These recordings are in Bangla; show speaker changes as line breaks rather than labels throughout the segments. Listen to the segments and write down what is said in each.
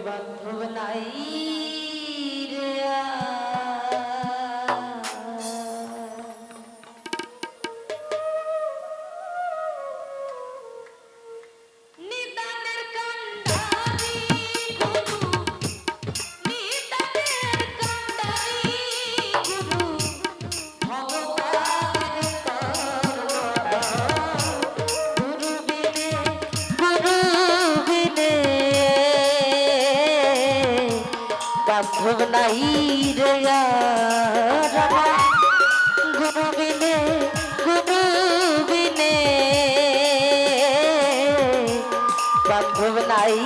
ভালো বান্ধব নাই বান্ধব নাই রে আর আমার। গুরু বিনে গুরু বিনে বান্ধব নাই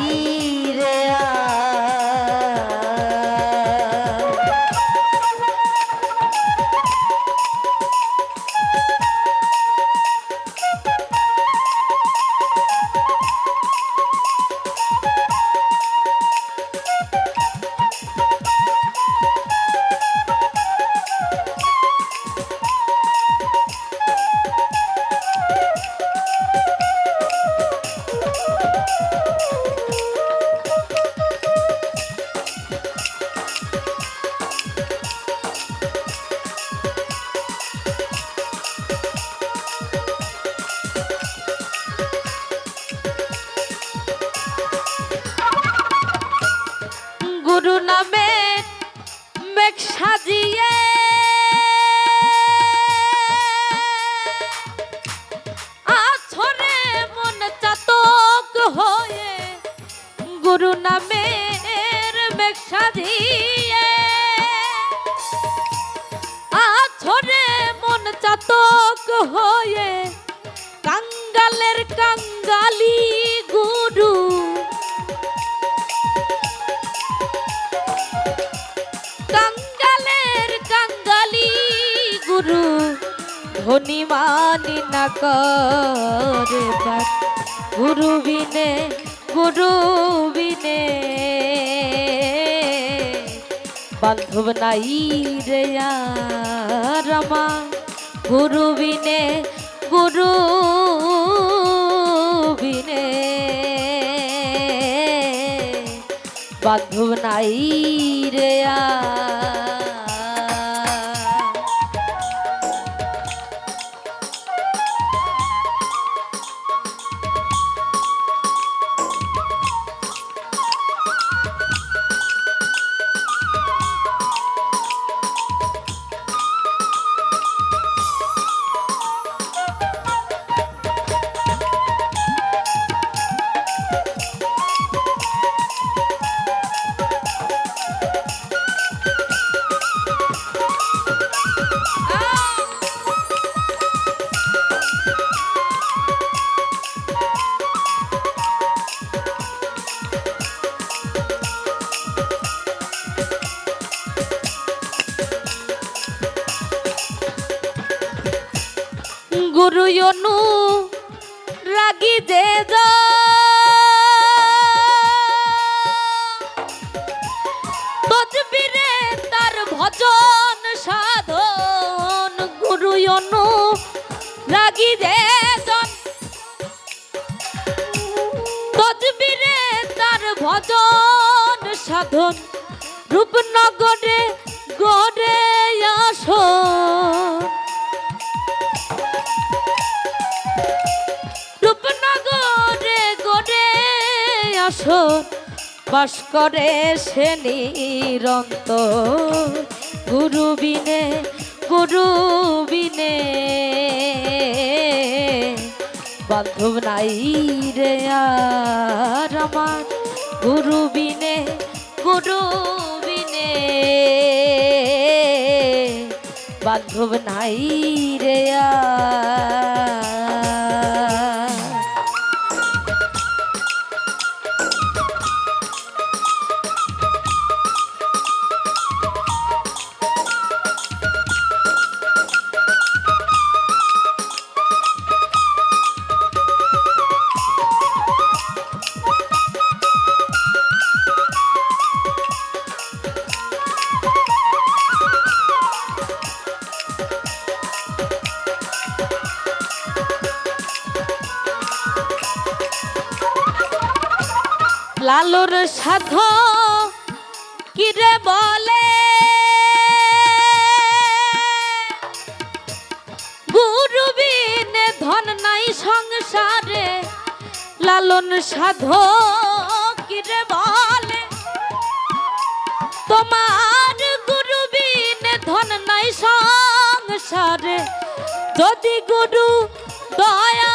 নামের মেঘ সাজিয়ে আছরে মন চাতক হয়ে কাঙ্গালের কাঙ্গালি গুরু। কাঙ্গালের কাঙ্গালি গুরু, ধনী মানি না করে গুরু বিনে গুরু বিনে বান্ধব নাই রে আর আমার গুরু বিনে বান্ধব নাই রে গুরু অনু রাগি যে তদবিরে তার ভজন সাধন গুরু অনু রাগি যে তদবিরে তার ভজন সাধন, রূপনগরে আসন বাস করে সে নিরন্ত গুরু বিনে গুরু বিনে বান্ধব নাই রে আর আমার। গুরু বিনে গুরু বিনে বান্ধব নাই রে আর লালুর সাধ কিরে বলে? গুরুবিনে ধন নাই সংসারে লালন সাধ কিরে বলে? তোমার গুরু বিনে ধন নাই সংসারে, যদি গুরু দয়া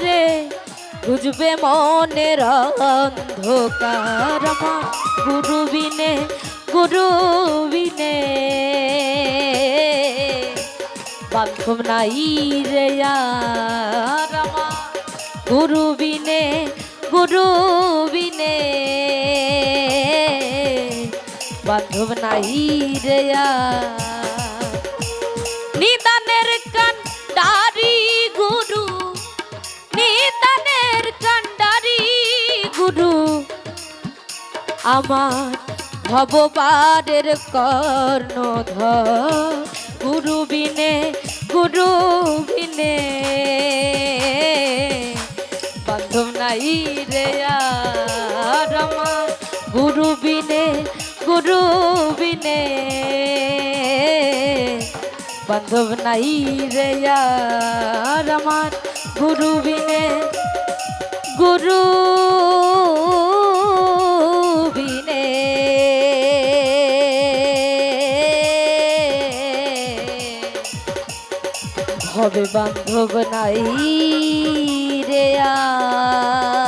করে বুঝবে মনের অন্ধকার গুরু বিনে গুরু বিনে বান্ধব নাই রে গুরু বিনে গুরু বিনে বান্ধব নাই রে আমার ভববারের কর্ণধর গুরু বিনে গুরু বিনে বান্ধব নাই রে আর আমার গুরু বিনে গুরু বিনে বান্ধব নাই রে আর আমার গুরু বিনে গুরু। হবে বান্ধব নাই রে আর।